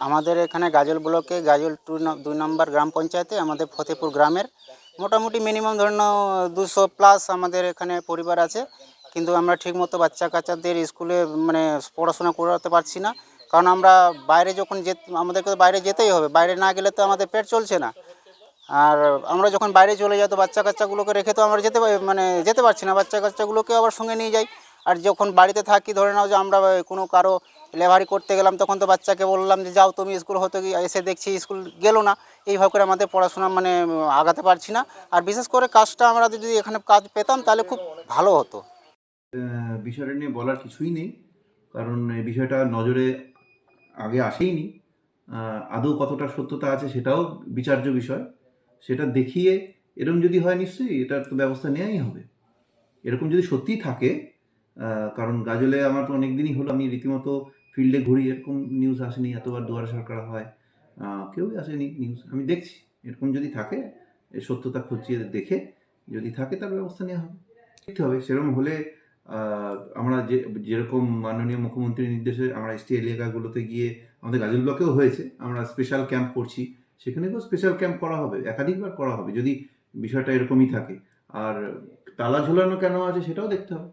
আমাদের এখানে গাজল ব্লকে গাজল টু দুই নম্বর গ্রাম পঞ্চায়েতে, আমাদের ফতেপুর গ্রামের। মোটামুটি মিনিমাম ধরে নাও দুশো প্লাস আমাদের এখানে পরিবার আছে। কিন্তু আমরা ঠিকমতো বাচ্চা কাচ্চাদের স্কুলে মানে পড়াশোনা করাতে পারছি না। কারণ আমরা বাইরে যখন যে আমাদেরকে তো বাইরে যেতেই হবে। বাইরে না গেলে তো আমাদের পেট চলছে না। আর আমরা যখন বাইরে চলে যাই, তো বাচ্চা কাচ্চাগুলোকে রেখে তো আমরা যেতে মানে যেতে পারছি না। বাচ্চা কাচ্চাগুলোকে আবার সঙ্গে নিয়ে যাই। আর যখন বাড়িতে থাকি, ধরে নাও যে আমরা কোনো কারও লেভারি করতে গেলাম, তখন তো বাচ্চাকে বললাম যে, যাও তুমি স্কুল হতে এসে দেখছি স্কুল গেলো না। এইভাবে করে আমাদের পড়াশোনা মানে আগাতে পারছি না। আর বিশেষ করে কাজটা আমরা যদি এখানে কাজ পেতাম, তাহলে খুব ভালো হতো। বিষয়টা নিয়ে বলার কিছুই নেই। কারণ এই বিষয়টা নজরে আগে আসেইনি। আদৌ কতটা সত্যতা আছে সেটাও বিচার্য বিষয়। সেটা দেখিয়ে এরকম যদি হয় নিশ্চয়ই, এটার তো ব্যবস্থা নেওয়াই হবে। এরকম যদি সত্যিই থাকে কারণ গাজলে আমার তো অনেক দিনই হলো, আমি রীতিমতো ফিল্ডে ঘুরি, এরকম নিউজ আসেনি, এতবার দুয়ারে সরকার হয়। কেউই আসেনি নিউজ আমি দেখছি, এরকম যদি থাকে সত্যতা খুঁজিয়ে দেখে, যদি থাকে তার ব্যবস্থা নেওয়া হবে। দেখতে হবে, সেরকম হলে আমরা যে, যেরকম মাননীয় মুখ্যমন্ত্রীর নির্দেশে আমরা এসটি এলাকাগুলোতে গিয়ে আমাদের গাজল ব্লকেও হয়েছে, আমরা স্পেশাল ক্যাম্প করছি সেখানেও স্পেশাল ক্যাম্প করা হবে, একাধিকবার করা হবে, যদি বিষয়টা এরকমই থাকে। আর তালা ঝোলানো কেন আছে সেটাও দেখতে হবে।